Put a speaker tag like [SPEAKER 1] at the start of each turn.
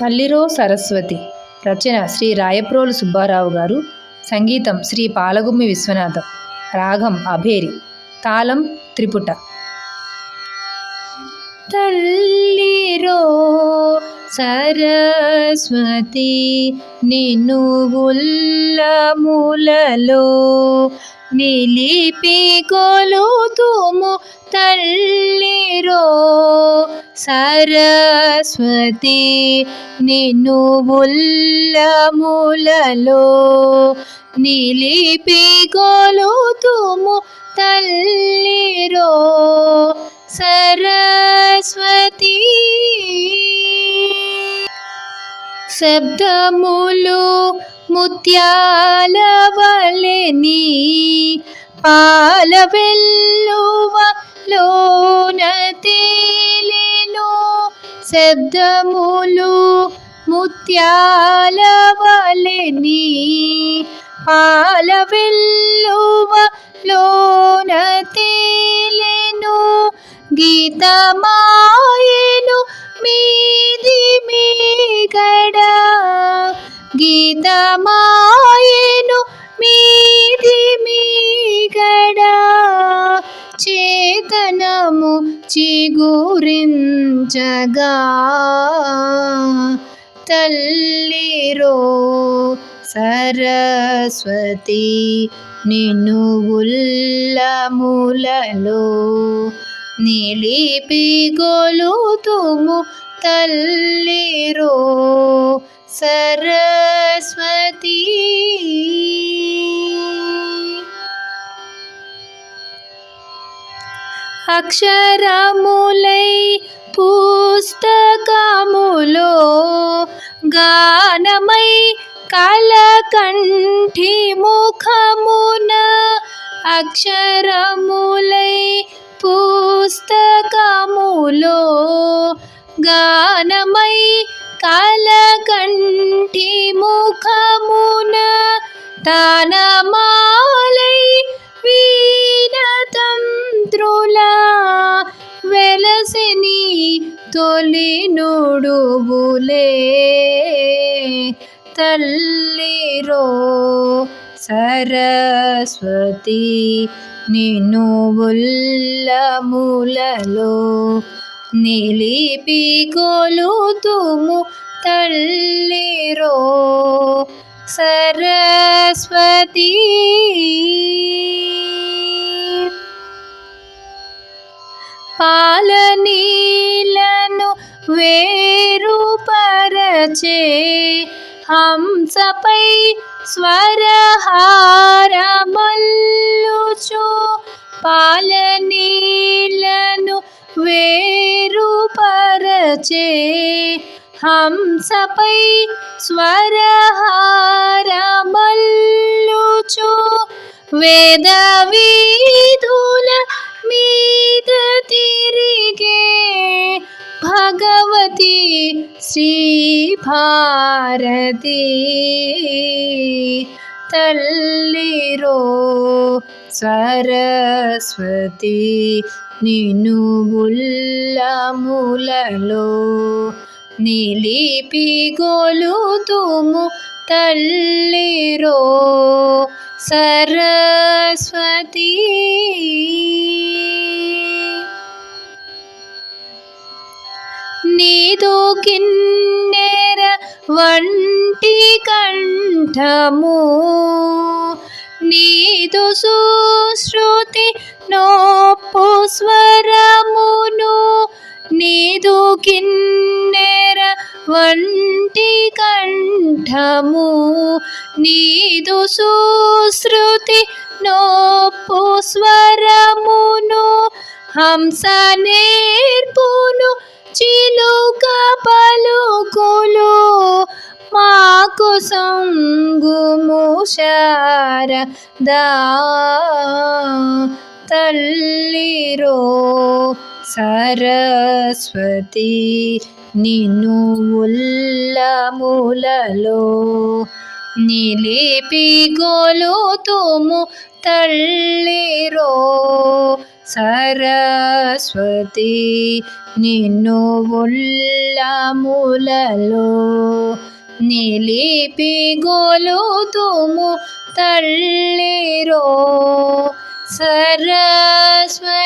[SPEAKER 1] తల్లిరో సరస్వతి. రచన శ్రీ రాయప్రోలు సుబ్బారావు గారు. సంగీతం శ్రీ పాలగుమ్మి విశ్వనాథం. రాగం అభేరి. తాళం త్రిపుట. తల్లిరో సరస్వతి నిన్ను ఉల్లములలో నిలిపి కొలుతుము తల్లిరో సరస్వతి నిన్ను బుల్లములలో నిలిపి కొలుతుము తల్లిరో సరస్వతి. శబ్దములు ముత్యాల వలెని పాల వెల్లువ లోన తేలిను శబ్దములు ముత్యాల వలెని పాల వెల్లువ లోన తేలిను గీతమాయను మీది మీగడ గీతమా చిగురించగా తల్లిరో సరస్వతి నిన్ను ఉల్లములలో నిలిపి గొలుతుము తల్లిరో సరస్వతి. అక్షరములై పుస్తకములో గానమై కలకంఠి ముఖమున అక్షరములై పుస్తకములో గానమై కలకంఠి ముఖమున తానమాలై తొలి నుడుబులే తల్లిరో సరస్వతి నిన్ను ఉల్లములలో నిలిపి కొలుతుము తల్లిరో సరస్వతి. పాల హంసపై స్వరహారమల్లుచు పాలనీలను వేరుపరచే హంసపై స్వరహారమల్లుచు వేద వీధుల మీద తిరిగే భగవతి శ్రీ భారతి తల్లిరో సరస్వతి నిన్ను ఉల్లములలో నిలిపి గొలుతుము తల్లిరో సరస్వతి కిన్నెర వంటి కంఠము. నీదు సుశ్రుతి నోపు స్వరమును నీదు కిన్నెర వంటి కంఠము. నీదు సుశ్రుతి నోపు స్వరమును హంస నేర్పును చిలుక పలుకులు మాకు సంగుము శారదా. తల్లిరో సరస్వతి నిన్ను ఉల్లములలో నిలిపి గొలుతుము తల్లిరో సరస్వతి నిన్ను ఉల్లములలో నిలిపి గొలుతుము తల్లిరో సరస్వతి.